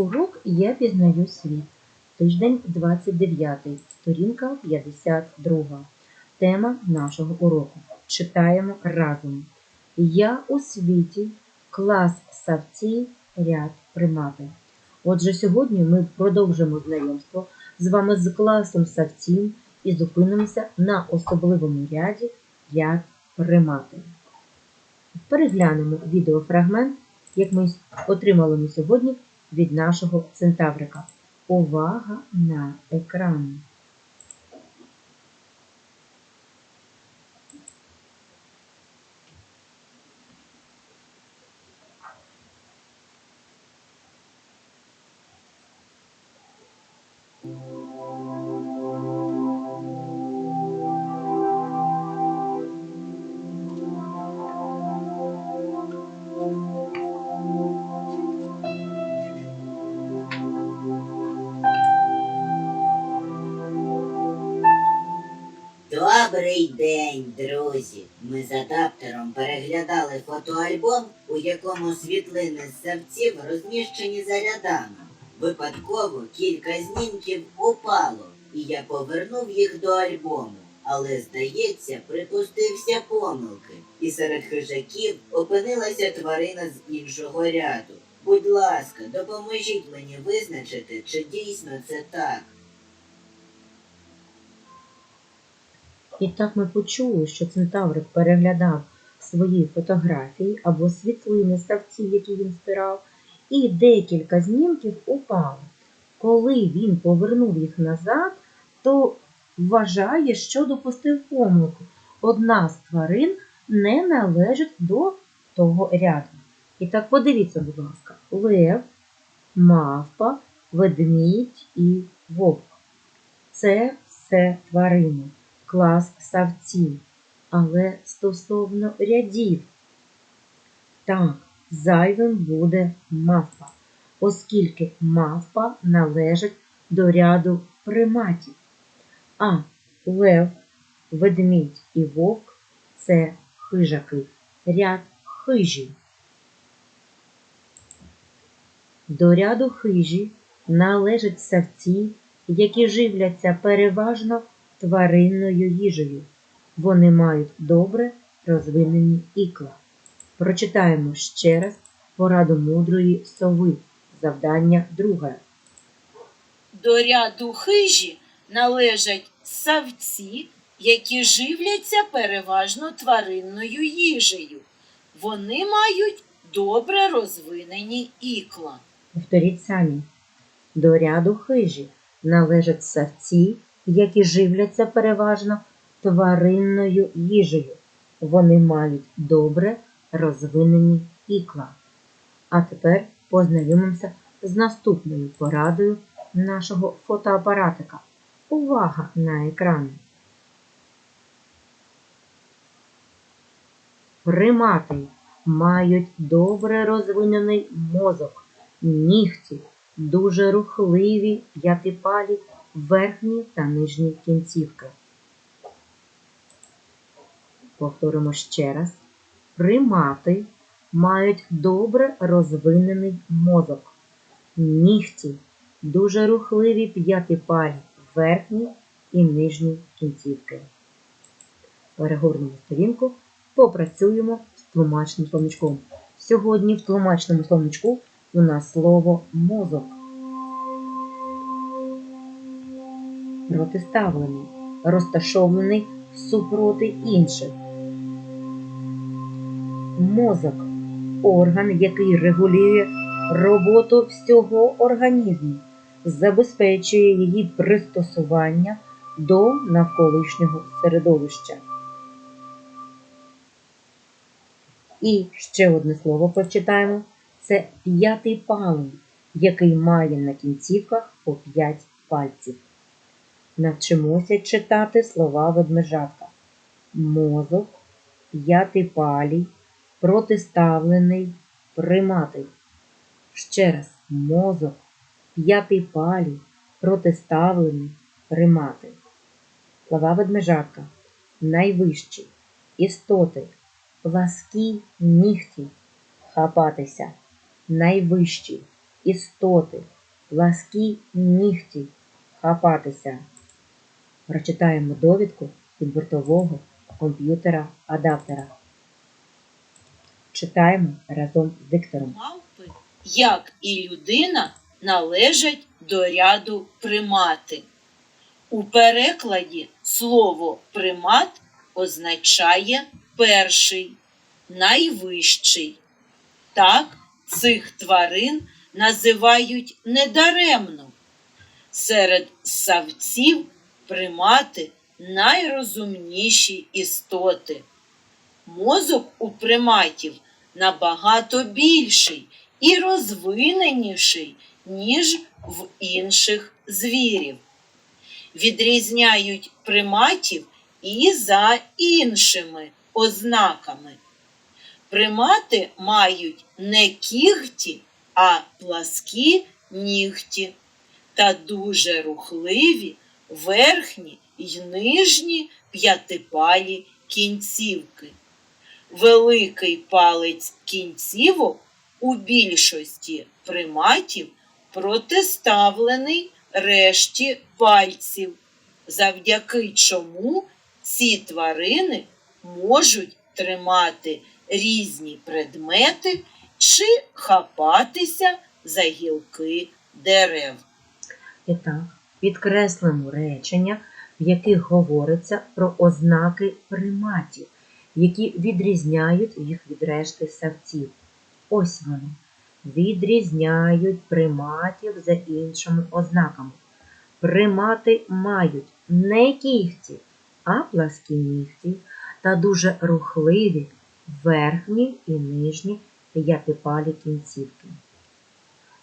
Урок Я пізнаю світ. Тиждень 29, сторінка 52. Тема нашого уроку. Читаємо разом. Я у світі, клас савці, ряд примати. Отже, сьогодні ми продовжимо знайомство з вами з класом савців і зупинимося на особливому ряді ряд примати. Переглянемо відеофрагмент, як ми отримали ми сьогодні від нашого центаврика. Увага на екран. Добрий день, друзі! Ми з адаптером переглядали фотоальбом, у якому світлини з савців розміщені за рядами. Випадково кілька знімків упало, і я повернув їх до альбому. Але, здається, припустився помилки, і серед хижаків опинилася тварина з іншого ряду. Будь ласка, допоможіть мені визначити, чи дійсно це так. І так ми почули, що центаврик переглядав свої фотографії або світлини савців, які він збирав, і декілька знімків упали. Коли він повернув їх назад, то вважає, що допустив помилку. Одна з тварин не належить до того ряду. І так подивіться, будь ласка, лев, мавпа, ведмідь і вовк. Це все тварини клас савців, але стосовно рядів. Так, зайвим буде мавпа, оскільки мавпа належить до ряду приматів. А лев, ведмідь і вовк це хижаки, ряд хижі. До ряду хижі належать савці, які живляться переважно тваринною їжею. Вони мають добре розвинені ікла. Прочитаємо ще раз пораду мудрої сови. Завдання друге. До ряду хижі належать савці, які живляться переважно тваринною їжею. Вони мають добре розвинені ікла. Повторіть самі. До ряду хижі належать савці, які живляться переважно тваринною їжею. Вони мають добре розвинені ікла. А тепер познайомимося з наступною порадою нашого фотоапаратика. Увага на екран. Примати мають добре розвинений мозок, нігті, дуже рухливі п'ятипалі верхні та нижні кінцівки. Повторимо ще раз. Примати мають добре розвинений мозок. Нігті дуже рухливі п'ятипалі верхні і нижні кінцівки. Перегорнемо сторінку, попрацюємо з тлумачним словничком. Сьогодні в тлумачному словничку у нас слово мозок. Протиставлений, розташований супроти інших. Мозок орган, який регулює роботу всього організму, забезпечує її пристосування до навколишнього середовища. І ще одне слово прочитаємо. Це п'ятий палий, який має на кінцівках по п'ять пальців. Навчимося читати слова ведмежатка. Мозок, п'ятипалій, протиставлений, приматий. Ще раз мозок, п'ятипалій, протиставлений, приматий. Слова ведмежатка. Найвищі, істоти, пласкі нігті, хапатися, найвищі, істоти, пласкі нігті, хапатися. Прочитаємо довідку від бортового комп'ютера адаптера. Читаємо разом з диктором. Мавпи, як і людина, належать до ряду примати. У перекладі слово примат означає перший, найвищий. Так цих тварин називають недаремно. Серед савців примати найрозумніші істоти. Мозок у приматів набагато більший і розвиненіший, ніж в інших звірів. Відрізняють приматів і за іншими ознаками. Примати мають не кігті, а пласкі нігті та дуже рухливі верхні й нижні п'ятипалі кінцівки. Великий палець кінцівок у більшості приматів протиставлений решті пальців, завдяки чому ці тварини можуть тримати різні предмети чи хапатися за гілки дерев. І так, підкреслимо речення, в яких говориться про ознаки приматів, які відрізняють їх від решти савців. Ось вони. Відрізняють приматів за іншими ознаками. Примати мають не кігті, а пласкі нігті та дуже рухливі верхні і нижні п'ятипалі кінцівки.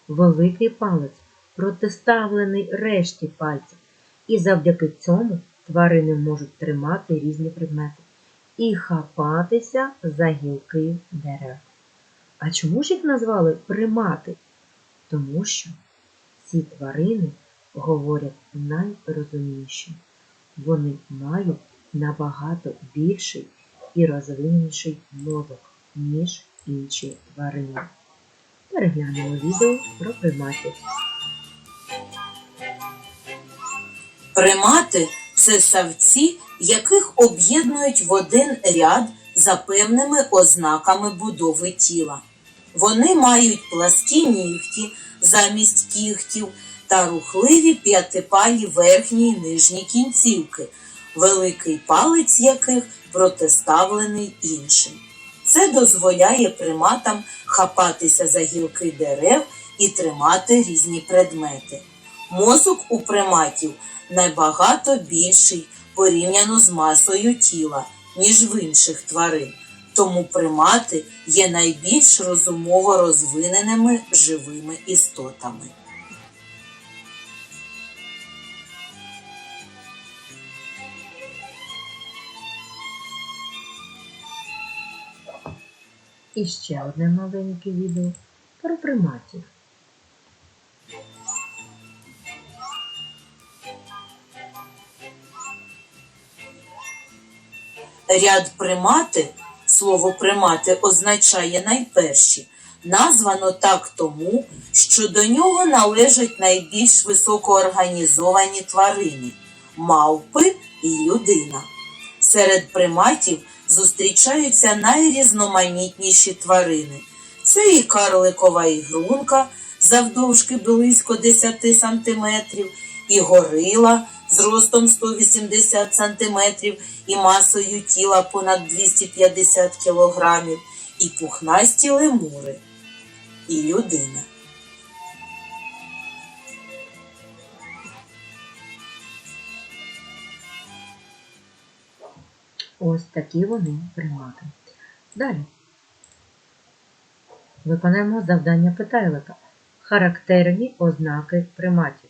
Великий палець протиставлений решті пальців, і завдяки цьому тварини можуть тримати різні предмети і хапатися за гілки дерев. А чому ж їх назвали примати? Тому що ці тварини говорять найрозумніші. Вони мають набагато більший і розвиненіший мозок, ніж інші тварини. Переглянемо відео про приматів. Примати це савці, яких об'єднують в один ряд за певними ознаками будови тіла. Вони мають пласкі нігті замість кігтів та рухливі п'ятипалі верхні й нижні кінцівки, великий палець яких протиставлений іншим. Це дозволяє приматам хапатися за гілки дерев і тримати різні предмети. Мозок у приматів набагато більший порівняно з масою тіла, ніж в інших тварин. Тому примати є найбільш розумово розвиненими живими істотами. І ще одне маленьке відео про приматів. Ряд примати, слово примати означає найперші, названо так тому, що до нього належать найбільш високоорганізовані тварини мавпи і людина. Серед приматів зустрічаються найрізноманітніші тварини. Це і карликова ігрунка завдовжки близько 10 см, і горила з ростом 180 см і масою тіла понад 250 кг, і пухнасті лемури, і людина. Ось такі вони примати. Далі. Виконаємо завдання питайлика. Характерні ознаки приматів.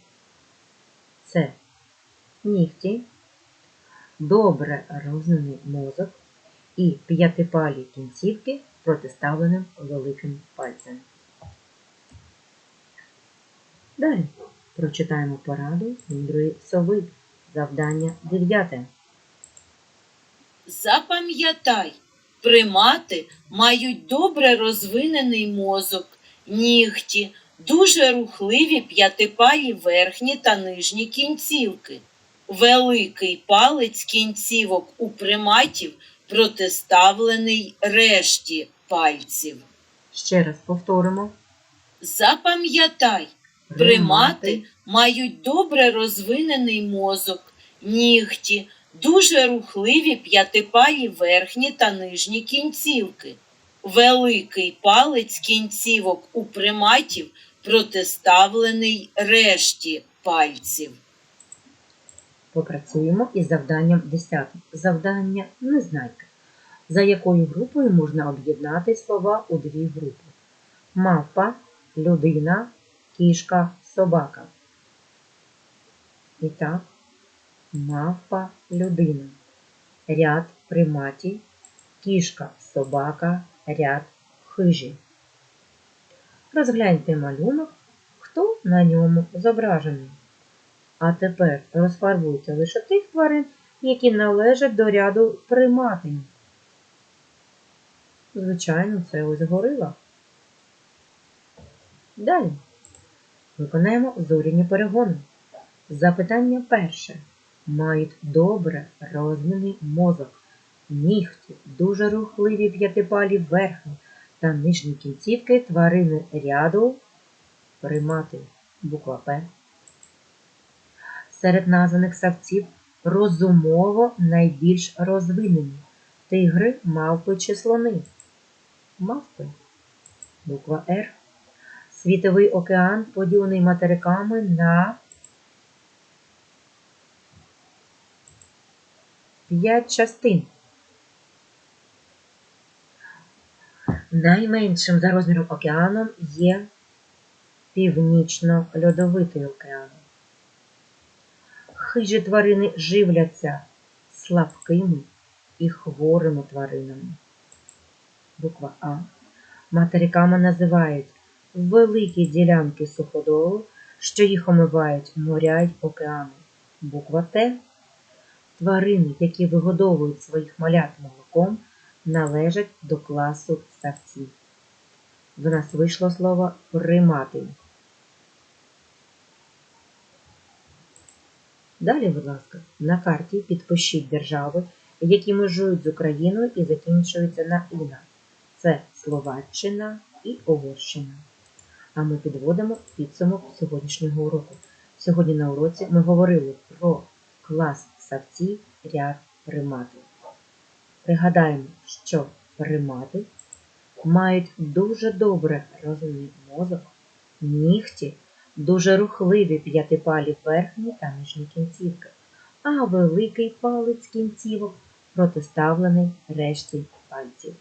Це нігті, добре розвинений мозок і п'ятипалі кінцівки протиставленим великим пальцем. Далі прочитаємо пораду мудрої сови. Завдання дев'яте. Запам'ятай, примати мають добре розвинений мозок, нігті, дуже рухливі п'ятипалі верхні та нижні кінцівки. Великий палець кінцівок у приматів протиставлений решті пальців. Ще раз повторимо. Запам'ятай, примати мають добре розвинений мозок, нігті, дуже рухливі п'ятипалі верхні та нижні кінцівки. Великий палець кінцівок у приматів протиставлений решті пальців. Попрацюємо із завданням 10. Завдання незнайка. За якою групою можна об'єднати слова у дві групи? Мавпа, людина, кішка, собака. І так, мавпа, людина. Ряд приматів, кішка, собака, ряд хижі. Розгляньте малюнок, хто на ньому зображений. А тепер розфарбуйте лише тих тварин, які належать до ряду приматин. Звичайно, це ось горила. Далі виконаємо зоряні перегони. Запитання перше. Мають добре розвинений мозок, нігті, дуже рухливі п'ятипалі верхні та нижні кінцівки тварини ряду примати. Буква П. Серед названих савців розумово найбільш розвинені тигри, мавпи чи слони. Мавпи. Буква Р. Світовий океан поділений материками на п'ять частин. Найменшим за розміром океаном є Північно-Льодовитий океан. Хижі тварини живляться слабкими і хворими тваринами. Буква А. Материками називають великі ділянки суходолу, що їх омивають моря й океани. Буква Т. Тварини, які вигодовують своїх малят молоком, належать до класу ставців. До нас вийшло слово примати. Далі, будь ласка, на карті підпишіть держави, які межують з Україною і закінчуються на Іна. Це Словаччина і Угорщина. А ми підводимо підсумок сьогоднішнього уроку. Сьогодні на уроці ми говорили про клас савці ряд примати. Пригадаємо, що примати мають дуже добре розвинений мозок, нігті, дуже рухливі п'ятипалі верхні та нижні кінцівки, а великий палець кінцівок протиставлений решті пальців.